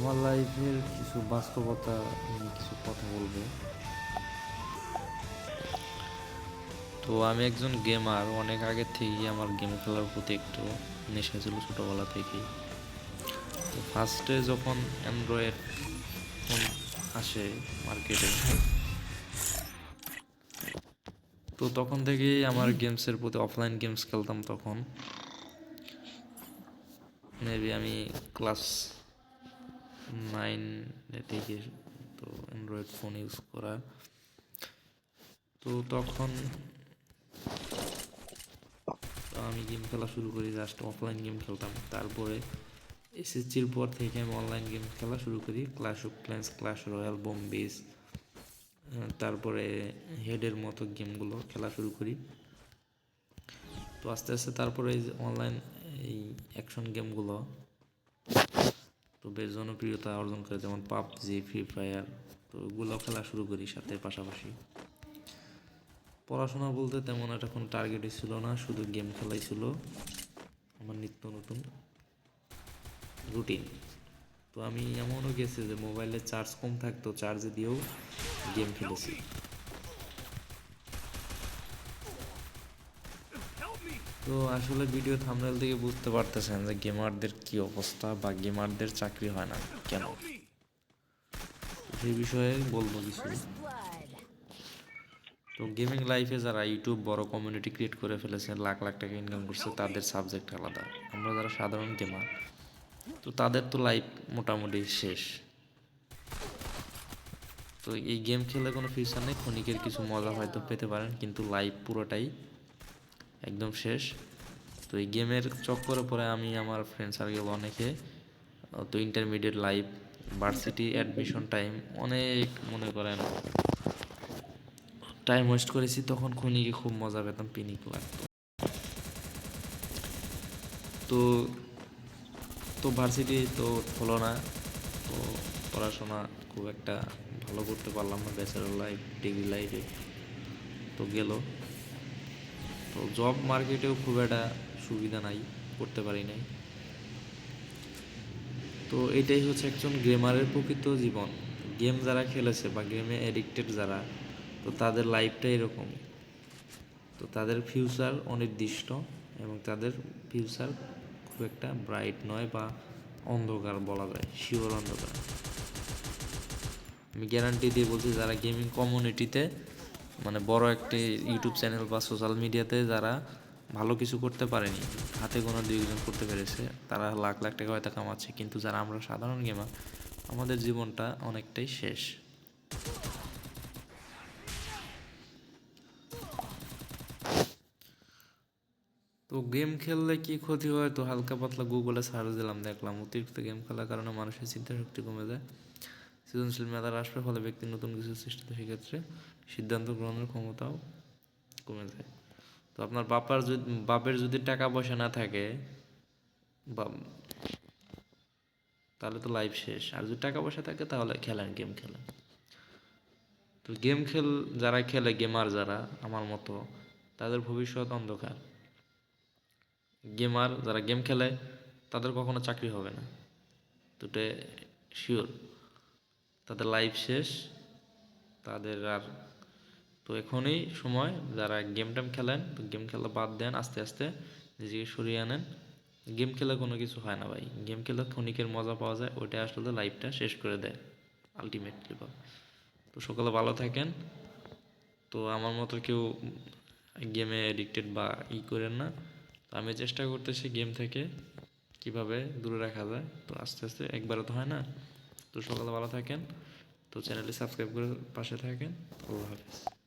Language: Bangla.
আমার লাইফের কিছু বাস্তবতা নিয়ে কিছু কথা বলব। তো আমি একজন গেমার অনেক আগে থেকেই আমার গেম খেলার প্রতি একটু নেশা ছিল ছোটোবেলা থেকেই। তো ফার্স্টে যখন অ্যান্ড্রয়েড ফোন আসে মার্কেটে তো তখন থেকেই আমার গেমসের প্রতি অফলাইন গেমস খেলতাম তখন। মেবি আমি ক্লাস নাইন থেকে তো অ্যান্ড্রয়েড ফোন ইউজ করা। তো তখন আমি গেম খেলা শুরু করি জাস্ট অফলাইন গেম খেলতাম। তারপরে এসএসসির পর থেকে আমি অনলাইন গেম খেলা শুরু করি Clash of Clans Clash Royale বোমবেস তারপরে হেডের মতো গেমগুলো খেলা শুরু করি। তো আস্তে আস্তে তারপরে এই অনলাইন এই অ্যাকশন গেমগুলো তো বেশ জনপ্রিয়তা অর্জন করে, যেমন পাবজি ফ্রি ফায়ার তো ওগুলো খেলা শুরু করি সাথে পাশাপাশি। পড়াশোনা বলতে তেমন একটা কোনো টার্গেটই ছিল না, শুধু গেম খেলাই ছিল, আমার নিত্য নতুন রুটিন তো আমি এমনও গেছি যে মোবাইলে চার্জ কম থাকতো চার্জে দিয়েও গেম খেলেছি। তো আসলে ভিডিও থামনেল থেকে বুঝতে পারতেছেন যে গেমারদের কি অবস্থা বা গেমারদের চাকরি হয় না কেন? সেই বিষয়ে বলব কিছু। তো গেমিং লাইফে যারা ইউটিউব বড় কমিউনিটি ক্রিয়েট করে ফেলেছে, লাখ লাখ টাকা ইনকাম করছে, তাদের সাবজেক্ট আলাদা। আমরা যারা সাধারণ গেমার তো তাদের তো লাইফ মোটামুটি শেষ। তো এই গেম খেলে কোনো ফিউচার নেই, ক্ষণিকের কিছু মজা হয়তো পেতে পারেন, কিন্তু লাইফ পুরোটাই একদম শেষ। তো এই গেমের চক্করে পরে আমি আমার ফ্রেন্ড সার্কেল অনেকে তো intermediate life varsity admission time অনেক মনে করেন টাইম ওয়েস্ট করেছি, তখন ক্ষণিকে খুব মজা পেতাম, পিনিক তো তো ভার্সিটি তো হলো না, তো পড়াশোনা খুব একটা ভালো করতে পারলাম না ব্যাচেলর লাইফ ডিগ্রি লাইফে তো গেল। তো জব মার্কেটেও খুব একটা সুবিধা নাই, করতে পারি নাই। তো এটাই হচ্ছে একজন গেমারের প্রকৃত জীবন। গেম যারা খেলেছে বা গেমে অ্যাডিক্টেড যারা, তো তাদের লাইফটা এরকম। তো তাদের ফিউচার অনির্দিষ্ট এবং তাদের ফিউচার খুব একটা ব্রাইট নয় বা অন্ধকার বলা যায় শিওর অন্ধকার। আমি গ্যারান্টি দিয়ে বলছি, যারা গেমিং কমিউনিটিতে মানে বড় একটি ইউটিউব চ্যানেল বা সোশ্যাল মিডিয়াতে যারা ভালো কিছু করতে পারেনি, হাতে গোনা দুই একজন করতে পেরেছে, তারা লাখ লাখ টাকা হয়তো কামাচ্ছে, কিন্তু যারা আমরা সাধারণ গেমার আমাদের জীবনটা অনেকটাই শেষ। তো গেম খেললে কি ক্ষতি হয়? তো হালকা পাতলা গুগলে সার্চ দিলাম, দেখলাম অতিরিক্ত গেম খেলার কারণে মানুষের চিন্তা শক্তি কমে যায়। সৃজনশীল মেধা হ্রাস ফলে ব্যক্তি নতুন কিছু সৃষ্টি সেক্ষেত্রে সিদ্ধান্ত গ্রহণের ক্ষমতাও কমে যায়। তো আপনার বাপার যদি, বাপের যদি টাকা পয়সা না থাকে, বা তাহলে তো লাইফ শেষ। আর যদি টাকা পয়সা থাকে, তাহলে খেলেন গেম খেলেন। তো গেম খেল, যারা খেলে গেমার যারা, আমার মতো, তাদের ভবিষ্যৎ অন্ধকার। গেমার যারা গেম খেলে, তাদের কখনো চাকরি হবে না। দুটো শিওর তাদের লাইফ শেষ, তাদের আর তো এখনই সময় যারা গেম টেম খেলেন তো গেম খেলা বাদ দেন আস্তে আস্তে, নিজেকে সরিয়ে আনেন। গেম খেলে কোনো কিছু হয় না ভাই। গেম খেলে ক্ষণিকের মজা পাওয়া যায়, ওইটা আসলে লাইফটা শেষ করে দেয় আলটিমেটলি তো সকালে ভালো থাকেন। তো আমার মতো কেউ গেমে এডিক্টেড বা ই করেন না। তো আমি চেষ্টা করতেছি গেম থেকে কীভাবে দূরে রাখা যায়। তো আস্তে আস্তে একবারে তো হয় না। তো সকালে ভালো থাকেন। তো চ্যানেলটি সাবস্ক্রাইব করে পাশে থাকেন। আল্লাহ হাফিজ।